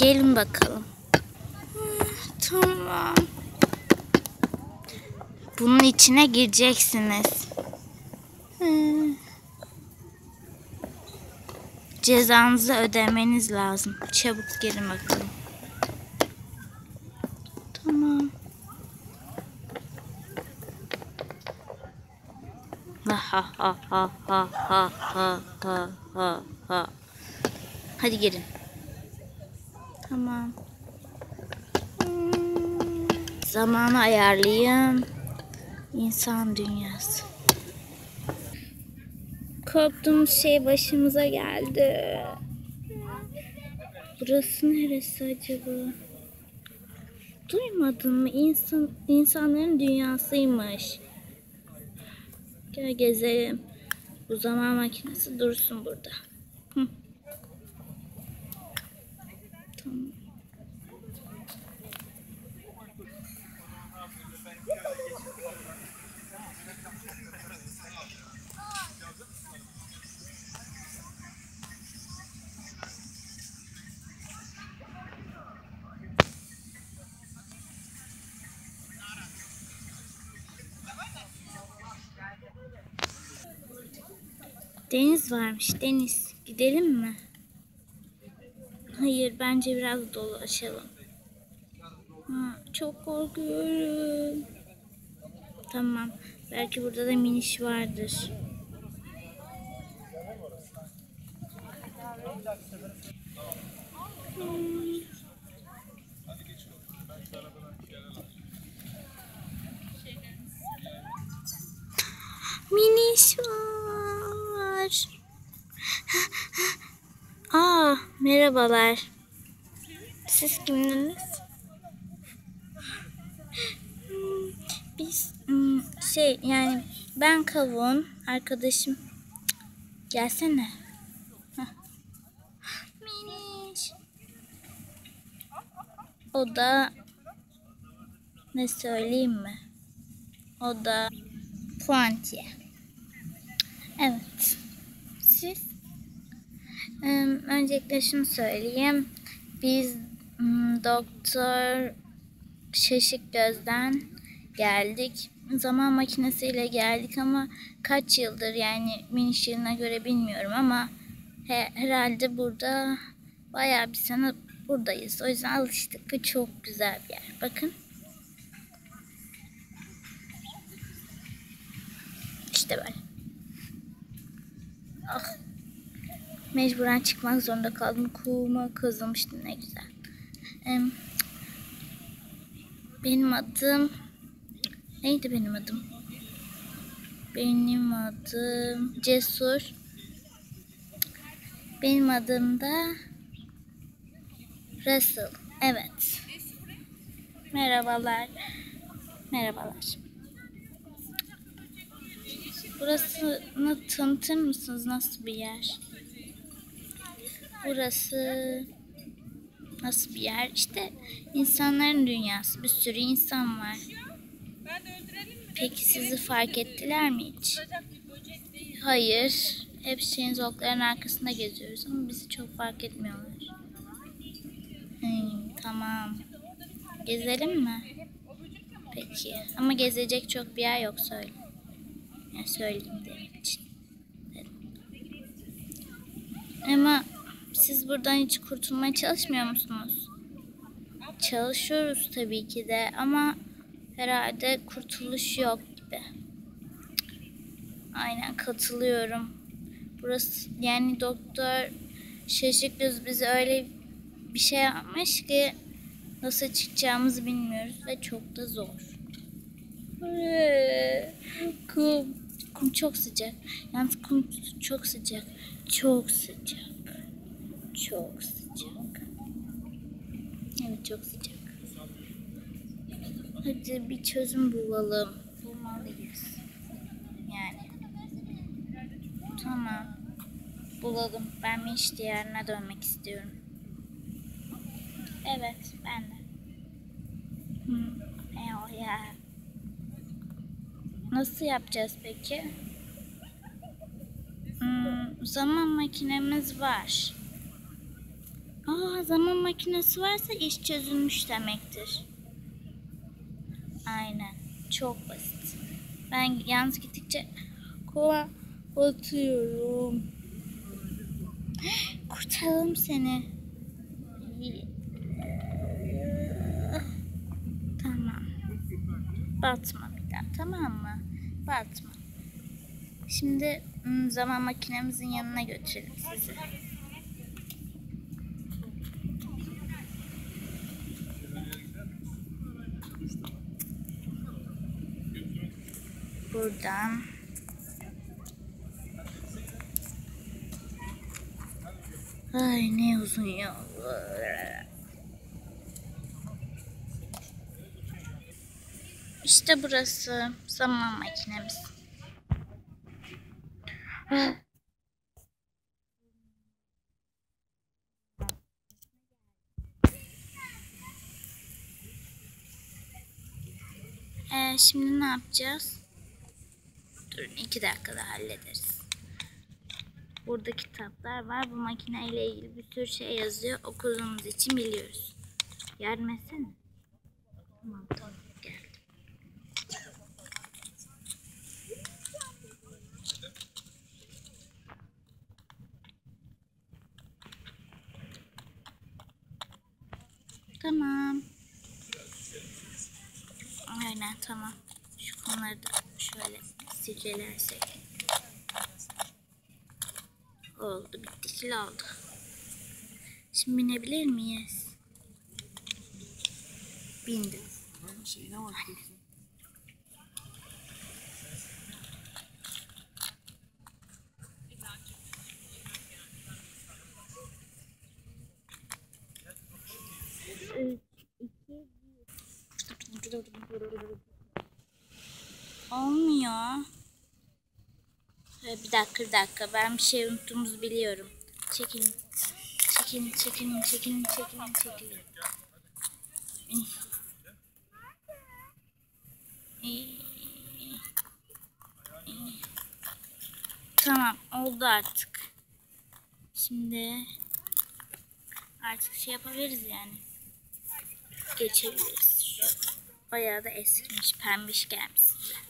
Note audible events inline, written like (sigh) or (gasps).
Gelin bakalım. Tamam. Bunun içine gireceksiniz. Cezanızı ödemeniz lazım. Çabuk gelin bakalım. Tamam. Ha ha ha ha ha ha ha ha. ha. Hadi gelin. Tamam. Hmm. Zamanı ayarlayayım. İnsan dünyası. Korktuğumuz şey başımıza geldi. Burası neresi acaba? Duymadın mı? İnsan, insanların dünyasıymış. Gel gezelim. Bu zaman makinesi dursun burada. Deniz varmış. Deniz. Gidelim mi? Hayır bence biraz dolaşalım. Ha, çok korkuyorum. Tamam. Belki burada da miniş vardır. Hmm. Miniş var. Aa, merhabalar. Siz kimdiniz? Biz hmm, şey yani ben kavun arkadaşım. Gelsene. Miniş. O da ne söyleyeyim mi? O da puantiye. Evet. Öncelikle şunu söyleyeyim. Biz Doktor Şaşık Göz'den geldik. Zaman makinesiyle geldik ama kaç yıldır yani miniş yılına göre bilmiyorum ama he- herhalde burada bayağı bir sene buradayız. O yüzden alıştık ve çok güzel bir yer. Bakın. İşte böyle. Ah. Mecburen çıkmak zorunda kaldım. Kuğuma kazılmıştı ne güzel. Benim adım... Neydi benim adım? Benim adım Cesur. Benim adım da Russell. Evet. Merhabalar. Merhabalar. Burasını tanıtır mısınız? Nasıl bir yer? Burası nasıl bir yer? İşte insanların dünyası. Bir sürü insan var. Peki sizi fark ettiler mi hiç? Hayır. Hep şeyin zokların arkasında geziyoruz ama bizi çok fark etmiyorlar. Hmm, tamam. Gezelim mi? Peki. Ama gezecek çok bir yer yok söyle. Yani söyleyeyim demek için. Ama siz buradan hiç kurtulmaya çalışmıyor musunuz? Çalışıyoruz tabii ki de ama herhalde kurtuluş yok gibi. Aynen katılıyorum. Burası yani doktor Şaşık Göz bize öyle bir şey yapmış ki nasıl çıkacağımızı bilmiyoruz ve çok da zor. Ee, Kum, kum çok sıcak. Yalnız kum çok sıcak. Çok sıcak. Çok sıcak. Evet çok sıcak. Hadi bir çözüm bulalım. Bulmalıyız. Yani. Tamam. Bulalım. Ben Miş diyarına dönmek istiyorum. Evet ben de. Hmm. E, o ya. Nasıl yapacağız peki? Hmm, zaman makinemiz var. Aa zaman makinesi varsa iş çözülmüş demektir. Aynen. Çok basit. Ben yalnız gittikçe kova batıyorum. (gasps) Kurtaralım seni. Tamam. Batma bir daha tamam mı? Batma. Şimdi ım, zaman makinemizin yanına götürelim sizi. Buradan. Ay ne uzun yol. İşte burası zaman makinemiz. Ee, şimdi ne yapacağız? Durun iki dakikada hallederiz. Burada kitaplar var. Bu makineyle ilgili bir sürü şey yazıyor. Okuduğumuz için biliyoruz. Yardım etsene. Tamam tamam geldim. Tamam. Aynen tamam. Şu konuları da şöyle silkelersek. Oldu bitti kil oldu. Şimdi binebilir miyiz? Bindim. Şeyine bak. Olmuyor. Ee, Bir dakika bir dakika ben bir şey unuttuğumuzu biliyorum. Çekilin. Çekilin çekilin çekilin çekilin çekilin. Tamam oldu artık. Şimdi artık şey yapabiliriz yani. Geçebiliriz. Bayağı da eskimiş, pembiş gelmiş size.